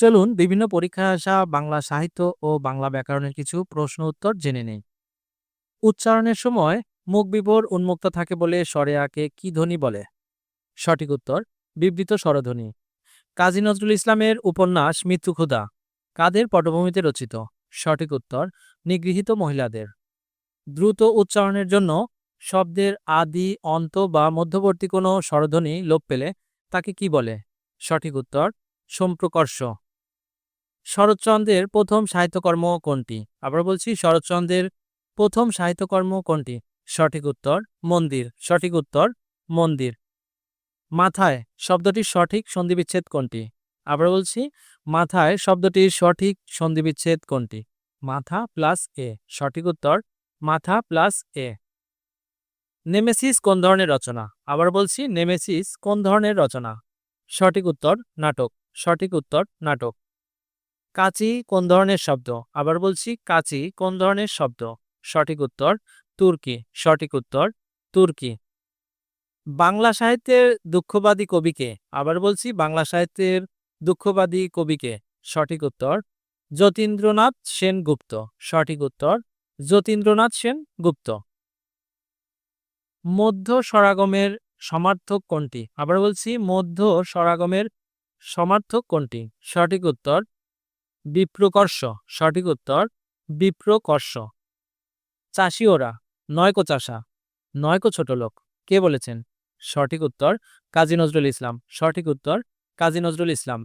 চলুন বিভিন্ন পরীক্ষায় আসা বাংলা সাহিত্য ও বাংলা ব্যাকরণের কিছু প্রশ্ন উত্তর জেনে নেই। উচ্চারণের সময় মুখ বিভোর উন্মুক্ত থাকে বলে স্বরে আঁকে কি ধ্বনি বলে? সঠিক উত্তর, বিবৃত স্বরধ্বনি। কাজী নজরুল ইসলামের উপন্যাস মৃত্যু ক্ষুধা কাদের পটভূমিতে রচিত? সঠিক উত্তর, নিগৃহীত মহিলাদের। দ্রুত উচ্চারণের জন্য শব্দের আদি, অন্ত বা মধ্যবর্তী কোনো স্বরধ্বনি লোপ পেলে তাকে কি বলে? সঠিক উত্তর, সম্প্রকর্ষ। শরৎচন্দ্রের প্রথম সাহিত্যকর্ম কোনটি? আবার বলছি, শরৎচন্দ্রের প্রথম সাহিত্যকর্ম কোনটি? সঠিক উত্তর, মন্দির। সঠিক উত্তর, মন্দির। মাথায় শব্দটির সঠিক সন্ধিবিচ্ছেদ কোনটি? আবার বলছি, মাথায় শব্দটির সঠিক সন্ধিবিচ্ছেদ কোনটি? মাথা প্লাস এ। সঠিক উত্তর, মাথা প্লাস এ। নেমেসিস কোন ধরনের রচনা? আবার বলছি, নেমেসিস কোন ধরনের রচনা? সঠিক উত্তর, নাটক। সঠিক উত্তর, নাটক। কাচি কোন ধরনের শব্দ? আবার বলছি কাচি কোন ধরনের শব্দ? সঠিক উত্তর, তুর্কি। সঠিক উত্তর, তুর্কি। বাংলা সাহিত্যের দুঃখবাদী কবিকে আবার বলছি বাংলা সাহিত্যের দুঃখবাদী কবিকে সঠিক উত্তর, যতীন্দ্রনাথ সেনগুপ্ত। সঠিক উত্তর, যতীন্দ্রনাথ সেন গুপ্ত মধ্য স্বরাগমের সমার্থক কোনটি? আবার বলছি মধ্য স্বরাগমের সমার্থক কোনটি? সঠিক উত্তর বিপ্রকর্ষ, সঠিক উত্তর, বিপ্রকর্ষ। চাষি ওরা, নয়কো চাষা, নয়কো ছোট লোক। কে বলেছেন? সঠিক উত্তর, কাজী নজরুল ইসলাম। সঠিক উত্তর, কাজী নজরুল ইসলাম।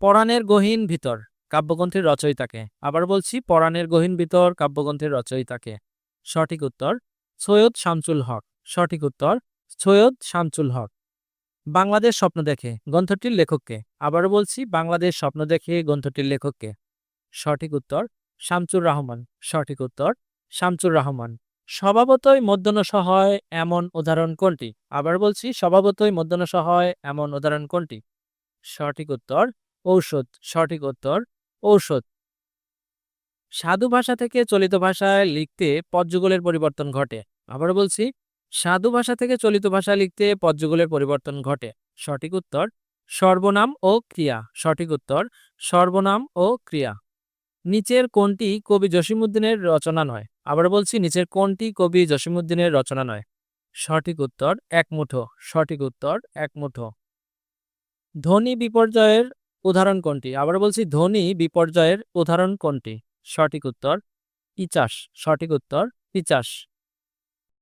পরাণের গহীন ভিতর, কাব্যগ্রন্থের রচয়িতাকে। আবার বলছি, পরাণের গহীন ভিতর, কাব্যগ্রন্থের রচয়িতাকে। সঠিক উত্তর, সৈয়দ শামসুল হক। সঠিক উত্তর, সৈয়দ শামসুল হক। বাংলাদেশ স্বপ্ন দেখে, গ্রন্থটির লেখককে। আবারও বলছি, বাংলাদেশ স্বপ্ন দেখে, গ্রন্থটির লেখককে। সঠিক উত্তর শামচুর রহমান। সঠিক উত্তর শামচুর রহমান। স্বভাবতই মধ্যন সহায় এমন উদাহরণ কোনটি? আবার বলছি, স্বভাবতই মধ্যন সহায় এমন উদাহরণ কোনটি? সঠিক উত্তর, ঔষধ। সঠিক উত্তর, ঔষধ। সাধু ভাষা থেকে চলিত ভাষায় লিখতে পদযুগলের পরিবর্তন ঘটে। আবার বলছি সাধু ভাষা থেকে চলিত ভাষা লিখতে পদযুগলের পরিবর্তন ঘটে। সঠিক উত্তর, সর্বনাম ও ক্রিয়া। সঠিক উত্তর, সর্বনাম ও ক্রিয়া। নিচের কোনটি কবি জসিমুদ্দিনের রচনা নয়? আবার বলছি, নিচের কোনটি কবি জসিমুদ্দিনের রচনা নয়? সঠিক উত্তর, এক মুঠো। সঠিক উত্তর, এক মুঠো। ধ্বনি বিপর্যয়ের উদাহরণ কোনটি? আবার বলছি, ধ্বনি বিপর্যয়ের উদাহরণ কোনটি? সঠিক উত্তর, পিচাস। সঠিক উত্তর, পিচাস।